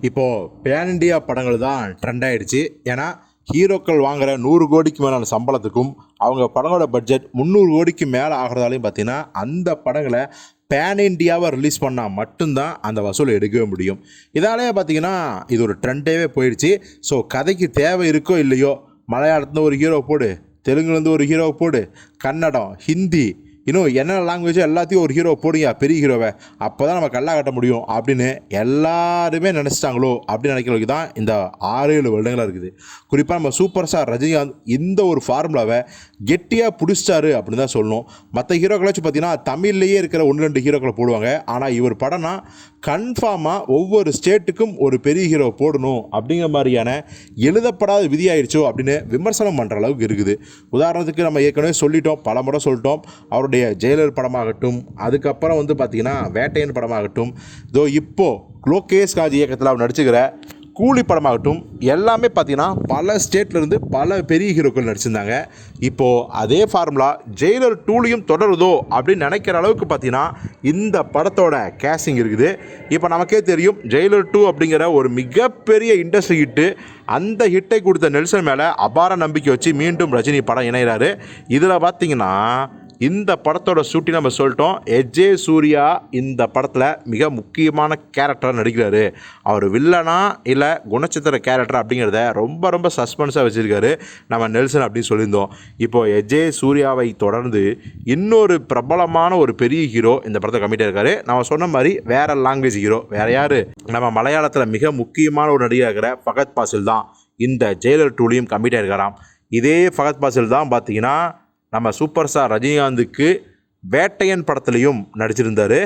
இப்போது pan India படங்கள் தான் ட்ரெண்ட் ஆகிடுச்சு ஏன்னா ஹீரோக்கள் வாங்குகிற நூறு கோடிக்கு மேலான சம்பளத்துக்கும் அவங்க படங்களோட பட்ஜெட் முந்நூறு கோடிக்கு மேலே ஆகிறதாலையும் பார்த்தீங்கன்னா அந்த படங்களை பேன் இண்டியாவை ரிலீஸ் பண்ணால் மட்டும்தான் அந்த வசூலை எடுக்கவே முடியும். இதாலேயே பார்த்தீங்கன்னா இது ஒரு ட்ரெண்டேவே போயிடுச்சு. ஸோ கதைக்கு தேவை இருக்கோ இல்லையோ மலையாளத்துலேருந்து ஒரு ஹீரோ போடு தெலுங்குலேருந்து ஒரு ஹீரோ போடு கன்னடம் ஹிந்தி இன்னும் என்னென்ன லாங்குவேஜோ எல்லாத்தையும் ஒரு ஹீரோ போடுங்க பெரிய ஹீரோவை அப்போ தான் நம்ம கல்லா கட்ட முடியும் அப்படின்னு எல்லாருமே நினச்சிட்டாங்களோ அப்படின்னு நினைக்கிறவங்க தான் இந்த ஆறு ஏழு வருடங்களாக இருக்குது. குறிப்பாக நம்ம சூப்பர் ஸ்டார் ரஜினிகாந்த் இந்த ஒரு ஃபார்முலாவை கெட்டியாக பிடிச்சிட்டாரு அப்படின்னு தான் சொல்லணும். மற்ற ஹீரோக்களாச்சும் பார்த்தீங்கன்னா தமிழ்லேயே இருக்கிற ஒன்று ரெண்டு ஹீரோக்களை போடுவாங்க. ஆனால் இவர் படம்னா கன்ஃபார்மாக ஒவ்வொரு ஸ்டேட்டுக்கும் ஒரு பெரிய ஹீரோ போடணும் அப்படிங்கிற மாதிரியான எழுதப்படாத விதியாயிருச்சோ அப்படின்னு விமர்சனம் பண்ணுற அளவுக்கு இருக்குது. உதாரணத்துக்கு நம்ம ஏற்கனவே சொல்லிட்டோம் பல முறை சொல்லிட்டோம். அவருடைய ஜெயலர் படமாகட்டும் அதுக்கப்புறம் வந்து பார்த்திங்கன்னா வேட்டையன் படமாகட்டும். இதோ இப்போது லோகேஷ் காஜ் இயக்கத்தில் அவர் நடிச்சுக்கிற கூலி படமாகட்டும் எல்லாமே பார்த்தீங்கன்னா பல ஸ்டேட்லேருந்து பல பெரிய ஹீரோக்கள் நடிச்சிருந்தாங்க. இப்போது அதே ஃபார்முலா ஜெயிலர் டூலையும் தொடருதோ அப்படின்னு நினைக்கிற அளவுக்கு பார்த்தீங்கன்னா இந்த படத்தோட கேசிங் இருக்குது. இப்போ நமக்கே தெரியும் ஜெயிலர் டூ அப்படிங்கிற ஒரு மிகப்பெரிய இண்டஸ்ட்ரி ஹிட்டு அந்த ஹிட்டை கொடுத்த நெல்சன் மேலே அபார நம்பிக்கை வச்சு மீண்டும் ரஜினி படம் இணைகிறாரு. இதில் பார்த்தீங்கன்னா இந்த படத்தோட ஷூட்டிங் நம்ம சொல்லிட்டோம். எஜே சூர்யா இந்த படத்தில் மிக முக்கியமான கேரக்டராக நடிக்கிறாரு. அவர் வில்லனா இல்லை குணச்சித்திர கேரக்டர் அப்படிங்கிறத ரொம்ப ரொம்ப சஸ்பென்ஸாக வச்சுருக்காரு நம்ம நெல்சன் அப்படின்னு சொல்லியிருந்தோம். இப்போ எஜே சூர்யாவை தொடர்ந்து இன்னொரு பிரபலமான ஒரு பெரிய ஹீரோ இந்த படத்தை கம்மிட்டாக இருக்காரு நம்ம சொன்ன மாதிரி வேற லாங்குவேஜ் ஹீரோ வேற யார்? நம்ம மலையாளத்தில் மிக முக்கியமான ஒரு நடிகர் இருக்கிற ஃபகத் பாசில் தான் இந்த ஜெயிலர் டூலையும் கம்மிட்டாக இருக்காராம் இதே ஃபகத் பாசில் தான் பார்த்தீங்கன்னா நம்ம சூப்பர் ஸ்டார் ரஜினிகாந்துக்கு வேட்டையன் படத்துலையும் நடிச்சிருந்தார்.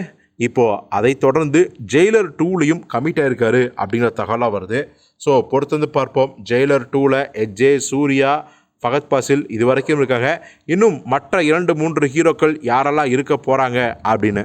இப்போது அதை தொடர்ந்து ஜெயிலர் டூலையும் கமிட் ஆயிருக்காரு அப்படிங்கிற தகவலாக வருது. ஸோ பொறுத்து வந்து பார்ப்போம். ஜெயிலர் டூவில் எஜே சூர்யா ஃபகத் பாசில் இது வரைக்கும் இருக்காங்க. இன்னும் மற்ற இரண்டு மூன்று ஹீரோக்கள் யாரெல்லாம் இருக்க போகிறாங்க அப்படின்னு